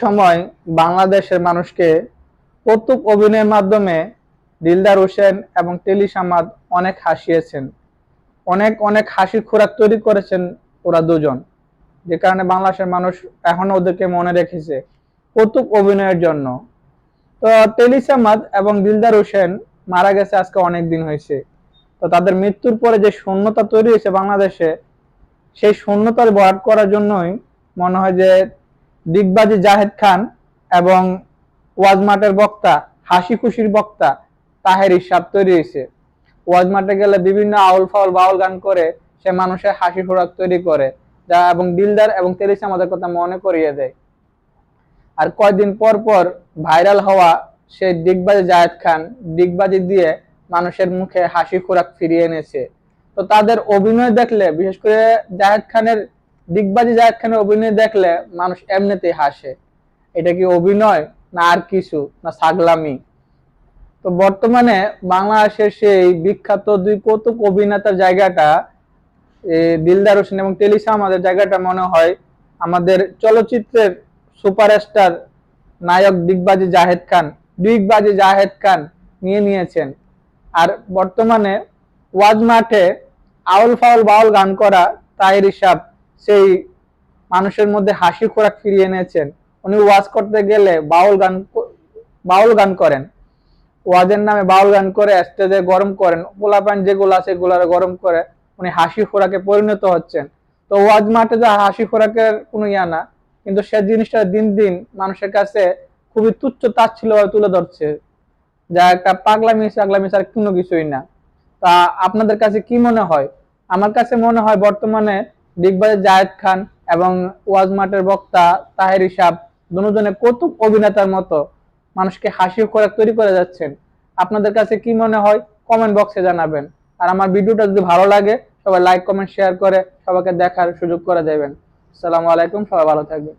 সময় বাংলাদেশের মানুষকে কৌতুক অভিনয়ের মাধ্যমে দিলদার হোসেন এবং টেলি সামাদ অনেক হাসিয়েছেন। অনেক অনেক হাসির খোরাক তৈরি করেছেন ওরা দুজন। যে কারণে বাংলাদেশের মানুষ এখনও ওদেরকে মনে রেখেছে কৌতুক অভিনয়ের জন্য। তো টেলি সামাদ এবং দিলদার হোসেন মারা গেছে আজকে অনেক দিন হয়েছে। তো তাদের মৃত্যুর পরে যে শূন্যতা তৈরি হয়েছে বাংলাদেশে, সেই শূন্যতার ভরাট করার জন্যই মনে হয় যে দিগবাজি জাহেদ খান এবং ওয়াজ মাঠের বক্তা হাসি খুশির বক্তা তাহের হিসাব তৈরি হয়েছে। ওয়াজ মাঠে গেলে বিভিন্ন আউল ফাউল বাউল গান করে সে মানুষের হাসি খোরাক তৈরি করে, যা এবং দিলদার এবং তেলিসা আমাদের কথা মনে করিয়ে দেয়। আর কয়দিন পর পর ভাইরাল হওয়া সেই দিগবাজি জাহেদ খান, দিগবাজি দিয়ে মানুষের মুখে হাসি খোরাক ফিরিয়ে এনেছে। তো তাদের অভিনয় দেখলে, বিশেষ করে জাহেদ খানের দিগবাজি জাহেদ খানের অভিনয় দেখলে মানুষ এমনিতেই হাসে। এটা কি অভিনয় না আর কিছু, না ছাগলামি তো বর্তমানে বাংলাদেশের সেই বিখ্যাত দুই কৌতুক অভিনেতার জায়গাটা দিলদার হোসেন এবং টেলিসা আমাদের জায়গাটা মনে হয় আমাদের চলচ্চিত্রের সুপারস্টার নায়ক দিগবাজি জাহেদ খান, দিগবাজি জাহেদ খান নিয়ে নিয়েছেন। আর বর্তমানে ওয়াজ মাঠে আউল ফাউল বাউল গান করা তাহের হিসাব সেই মানুষের মধ্যে হাসি খোরাক ফিরিয়ে এনেছেন। উনি ওয়াজ করতে গেলে বাউল গান বাউল গান করেন। ওয়াজের নামে বাউল গান করে স্টেজে গরম করেন। পোলাপান যেগুলো আছে এগুলো গরম করে উনি হাসি খোরাকে পরিণত হচ্ছেন। তো ওয়াজ মাঠে যা হাসি খোরাকের কোনো ইয়া না, কিন্তু সে জিনিসটা দিন দিন মানুষের কাছে খুবই তুচ্ছ তাচ্ছিল তুলে ধরছে। যা একটা পাগলামি, সাগলামি আর কোনো কিছুই না। তা আপনাদের কাছে কি মনে হয়? আমার কাছে মনে হয় বর্তমানে দিগবাজের জায়েদ খান এবং ওয়াজ মাঠের বক্তা তাহের হিসাব দুজনে কৌতুক অভিনেতার মতো মানুষকে হাসি খোরাক তৈরি করে যাচ্ছেন। আপনাদের কাছে কি মনে হয়? কমেন্ট বক্সে জানাবেন। আর আমার ভিডিওটা যদি ভালো লাগে, সবাই লাইক কমেন্ট শেয়ার করে সবাইকে দেখার সুযোগ করে দেবেন। আসসালামু আলাইকুম, সবাই ভালো থাকবেন।